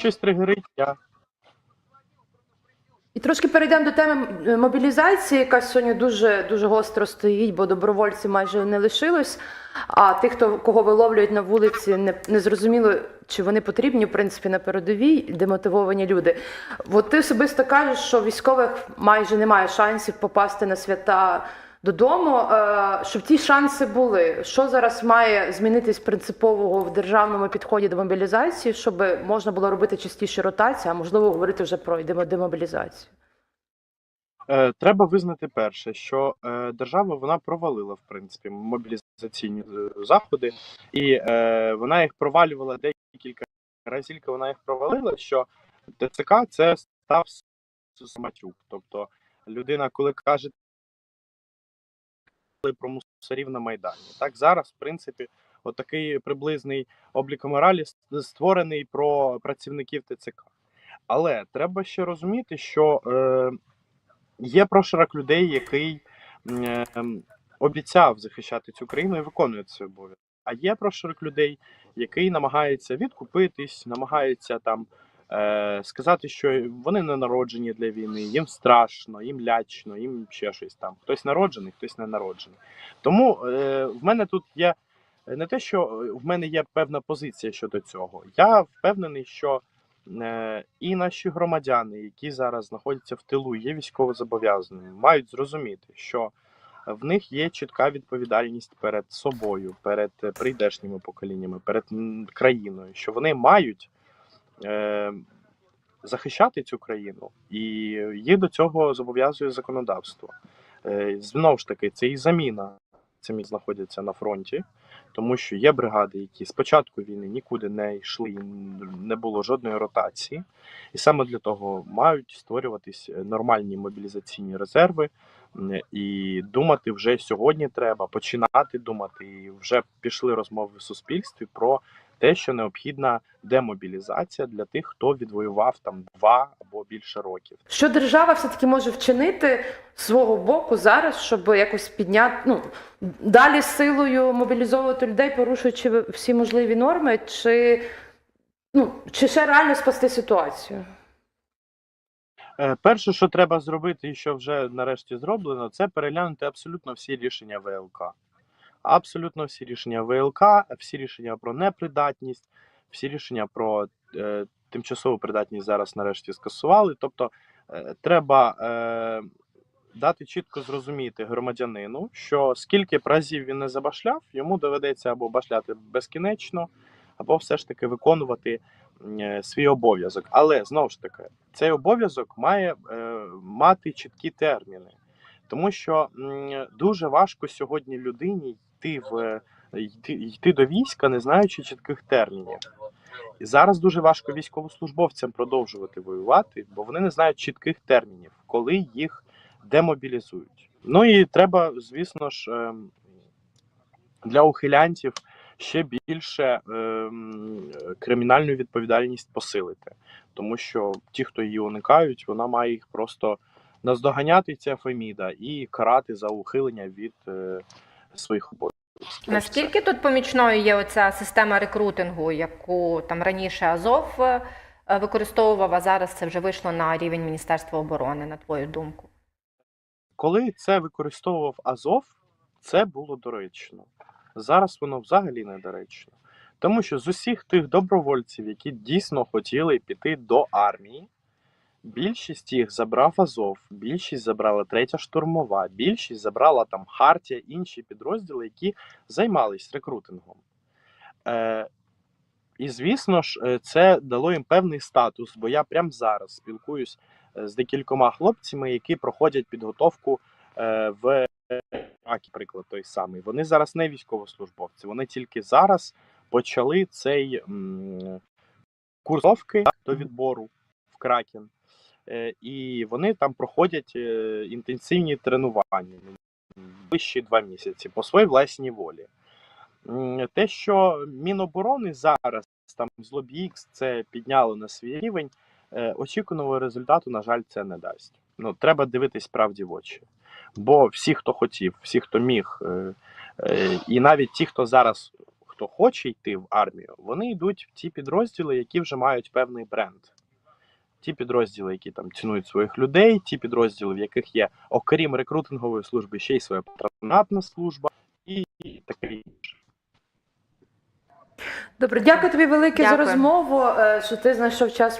щось тригерить, я І трошки перейдемо до теми е, мобілізації, яка сьогодні дуже дуже гостро стоїть, бо добровольців майже не лишилось. А тих, хто кого виловлюють на вулиці, не, не зрозуміло, чи вони потрібні, в принципі, на передовій демотивовані люди. От ти особисто кажеш, що військових майже немає шансів попасти на свята додому. Е, щоб ті шанси були. Що зараз має змінитись принципового в державному підході до мобілізації, щоб можна було робити частіше ротацію, а можливо говорити вже про демо- демобілізацію? Е, Треба визнати перше, що е, держава вона провалила в принципі мобілізаційні е, заходи, і е, вона їх провалювала декілька разів. Вона їх провалила, що ТЦК це став самотюк. Тобто людина, коли каже про мусорів на майдані, так зараз, в принципі, отакий приблизний облік моралі створений про працівників ТЦК. Але треба ще розуміти, що е, є прошарок людей, який е, обіцяв захищати цю країну і виконує цей обов'язок. А є прошарок людей, який намагається відкупитись, намагається там сказати, що вони не народжені для війни, їм страшно, їм лячно, їм ще щось там. Хтось народжений, хтось не народжений. Тому е, в мене тут є не те, що в мене є певна позиція щодо цього. Я впевнений, що е, і наші громадяни, які зараз знаходяться в тилу, є військовозобов'язаними, мають зрозуміти, що в них є чітка відповідальність перед собою, перед е, прийдешніми поколіннями, перед країною, що вони мають е, захищати цю країну, і їх до цього зобов'язує законодавство. Е, знову ж таки, це і заміна цим знаходяться на фронті, тому що є бригади, які з початку війни нікуди не йшли, не було жодної ротації, і саме для того мають створюватись нормальні мобілізаційні резерви. І думати вже сьогодні треба починати думати. І вже пішли розмови в суспільстві про те, що необхідна демобілізація для тих, хто відвоював там два або більше років. Що держава все-таки може вчинити свого боку зараз, щоб якось підняти ну, далі силою мобілізовувати людей, порушуючи всі можливі норми, чи, ну, чи ще реально спасти ситуацію? Е, Перше, що треба зробити, і що вже нарешті зроблено, це переглянути абсолютно всі рішення ВЛК. Абсолютно всі рішення ВЛК, всі рішення про непридатність, всі рішення про е, тимчасову придатність зараз нарешті скасували. Тобто е, треба е, дати чітко зрозуміти громадянину, що скільки б разів він не забашляв, йому доведеться або башляти безкінечно, або все ж таки виконувати е, свій обов'язок. Але знову ж таки, цей обов'язок має е, мати чіткі терміни, тому що дуже важко сьогодні людині йти в йти, йти до війська, не знаючи чітких термінів. І зараз дуже важко військовослужбовцям продовжувати воювати, бо вони не знають чітких термінів, коли їх демобілізують. Ну і треба, звісно ж, ем, для ухилянтів ще більше ем, кримінальну відповідальність посилити, тому що ті, хто її уникають, вона має їх просто наздоганяти ця Феміда і карати за ухилення від е, своїх обов'язків. Наскільки тут помічною є оця система рекрутингу, яку там раніше Азов е, використовував, а зараз це вже вийшло на рівень Міністерства оборони, на твою думку? Коли це використовував Азов, це було доречно. Зараз воно взагалі недоречно. Тому що з усіх тих добровольців, які дійсно хотіли піти до армії, більшість їх забрав Азов, більшість забрала третя штурмова, більшість забрала там Хартія, інші підрозділи, які займались рекрутингом. Е, і звісно ж, е, це дало їм певний статус, бо я прямо зараз спілкуюсь е, з декількома хлопцями, які проходять підготовку е, в Акі, приклад той самий. Вони зараз не військовослужбовці, вони тільки зараз почали цей м, курсовки до відбору в Кракен. Е, І вони там проходять е, інтенсивні тренування вищі два місяці по своїй власній волі. Те, що Міноборони зараз там з LobbyX це підняло на свій рівень, е, очікуваного результату, на жаль, це не дасть. Ну, треба дивитись правді в очі. Бо всі, хто хотів, всі, хто міг, і навіть ті, хто зараз хто хоче йти в армію, вони йдуть в ті підрозділи, які вже мають певний бренд. Ті підрозділи, які там цінують своїх людей, ті підрозділи, в яких є, окрім рекрутингової служби, ще й своя патронатна служба і таке інше. Добре, дякую тобі велике за розмову, е, що ти знайшов час